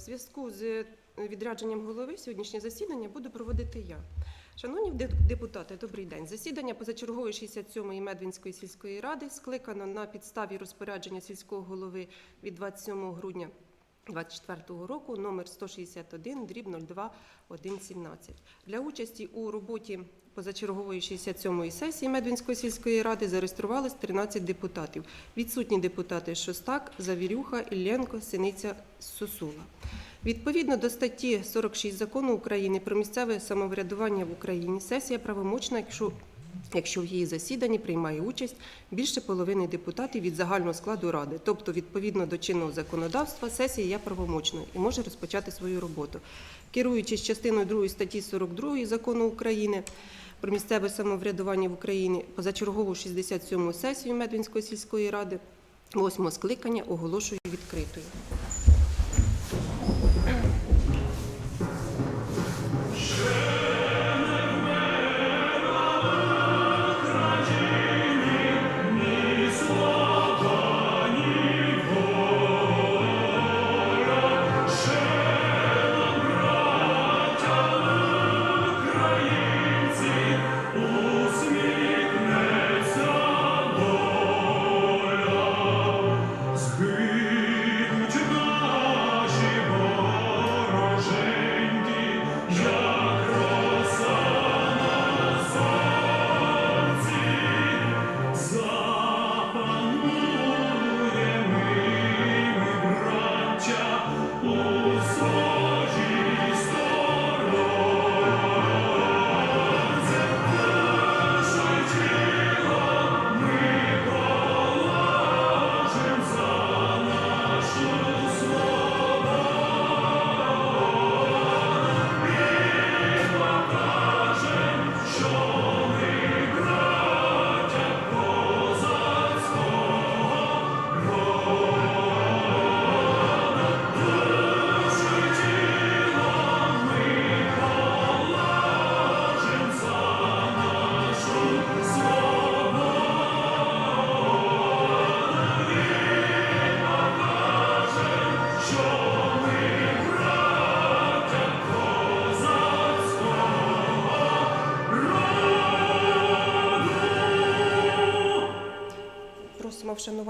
Зв'язку з е, відрядженням голови сьогоднішнє засідання буду проводити я. Шановні депутати, добрий день. Засідання позачергової 67-ї Медвинської сільської ради скликано на підставі розпорядження сільського голови від 27 грудня 2024 року номер 161 дріб 02 117. Для участі у роботі позачергової 67-ї сесії Медвинської сільської ради зареєструвалось 13 депутатів. Відсутні депутати Шостак, Завірюха, Ілленко, Синиця, Сосула. Відповідно до статті 46 закону України про місцеве самоврядування в Україні, сесія правомочна, якщо Якщо в її засіданні приймає участь більше половини депутатів від загального складу ради, тобто відповідно до чинного законодавства, сесія є правомочною і може розпочати свою роботу. Керуючись частиною 2 статті 42 закону України про місцеве самоврядування в Україні, позачергову 67 сесію Медвінської сільської ради, 8 скликання оголошую відкритою. Згинуть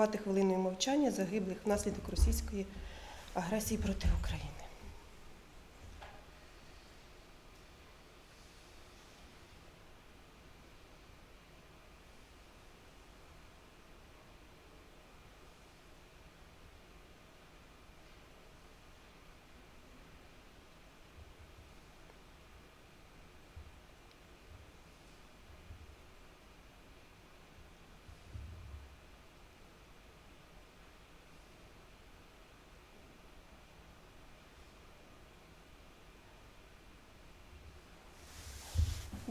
вшанувати хвилиною мовчання загиблих внаслідок російської агресії проти України.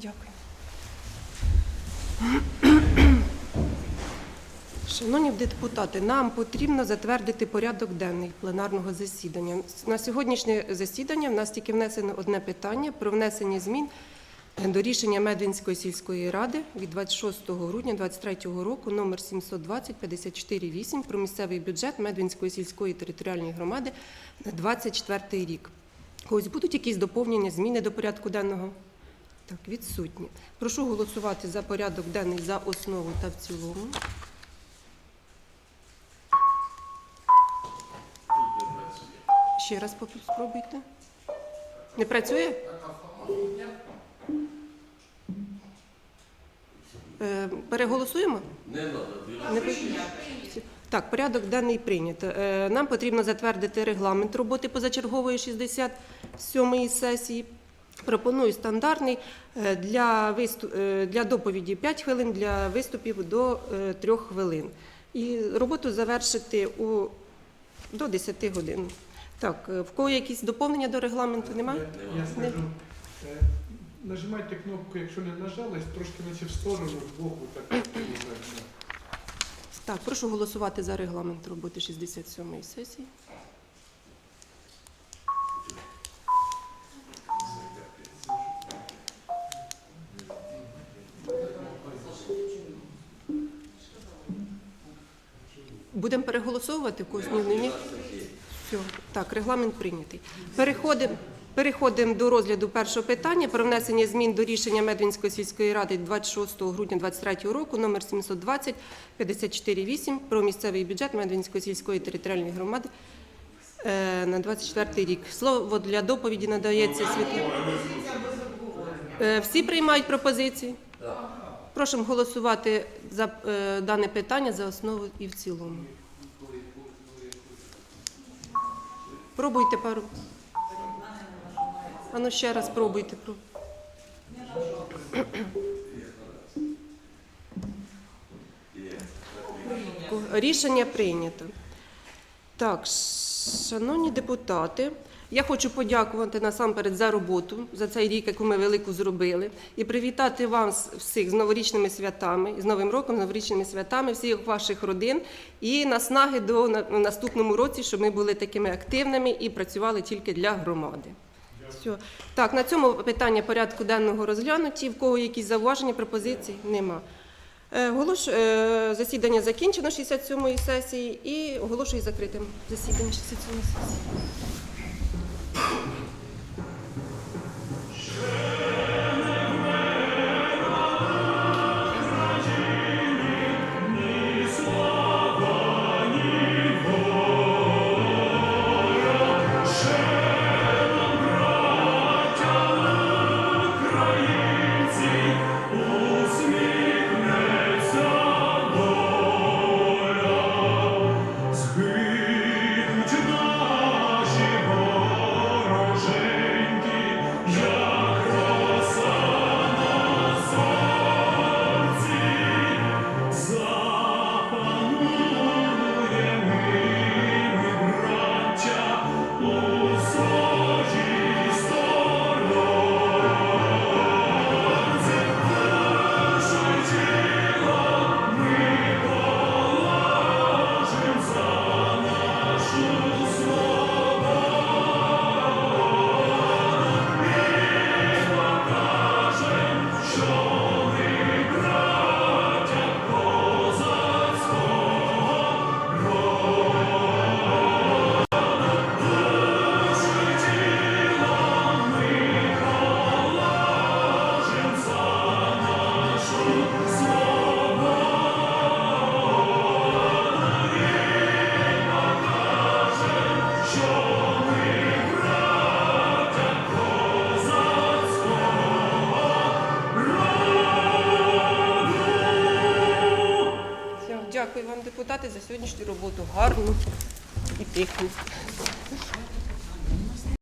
Дякую. Шановні депутати, нам потрібно затвердити порядок денний пленарного засідання. На сьогоднішнє засідання в нас тільки внесено одне питання про внесення змін до рішення Медвинської сільської ради від 26 грудня 2023 року номер 720 54 про місцевий бюджет Медвинської сільської територіальної громади на 24 рік. Ось будуть якісь доповнення, зміни до порядку денного? Так, відсутні. Прошу голосувати за порядок денний за основу та в цілому. Ще раз спробуйте. Не працює? Е, Переголосуємо? Не потрібно. Так, порядок денний прийнято. Е, Нам потрібно затвердити регламент роботи позачергової 67-ї сесії. Пропоную стандартний е, для, висту... е, для доповіді 5 хвилин, для виступів до 3 хвилин. І роботу завершити у... до 10 годин. Так, е, в кого якісь доповнення до регламенту немає? Я скажу, е, нажимайте кнопку, якщо не нажалась, трошки наче в сторону, в боку, так. Так, прошу голосувати за регламент роботи 67-ї сесії. Будемо переголосовувати когось? Ні. Все. Так, регламент прийнятий. Переходимо. Переходимо до розгляду першого питання про внесення змін до рішення Медвінської сільської ради 26 грудня 2023 року номер 720 548 про місцевий бюджет Медвінської сільської територіальної громади е, на 24 рік. Слово для доповіді надається Світлі. Е, Всі приймають пропозиції? Прошу голосувати за е, дане питання за основу і в цілому. Пробуйте пару. А ну ще раз пробуйте. Рішення прийнято. Так, шановні депутати, я хочу подякувати насамперед за роботу, за цей рік, яку ми велику зробили, і привітати вас всіх з новорічними святами, з Новим роком, з новорічними святами, всіх ваших родин і наснаги до наступному році, щоб ми були такими активними і працювали тільки для громади. Все. Так, на цьому питання порядку денного розглянуті. В кого якісь зауваження, пропозиції? Нема. Е, оголош- е, Засідання закінчено 67-ї сесії і оголошую закритим засідання 67-ї сесії. Депутати, за сьогоднішню роботу. Гарну і тиху.